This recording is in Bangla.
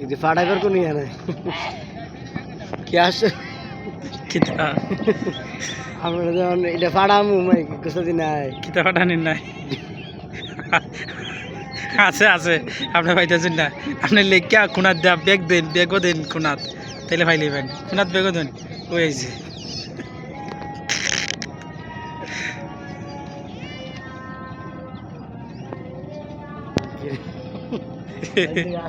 এই যে ফাটাইবার কোনো ইয়ে নাই কি আসছে কিতা আমরা যখন এটা ফাটামু মাই কিছু দিন আয় কিতা পাঠানি নাই আছে আছে আপনি পাইতেছেন না আপনি লেখিয়া খুনাত দেয়া বেগ দেন বেগও দেন খুনাত তাইলে পাই লিবেন খুনাত বেগও দেন ওই আইছে Nhà.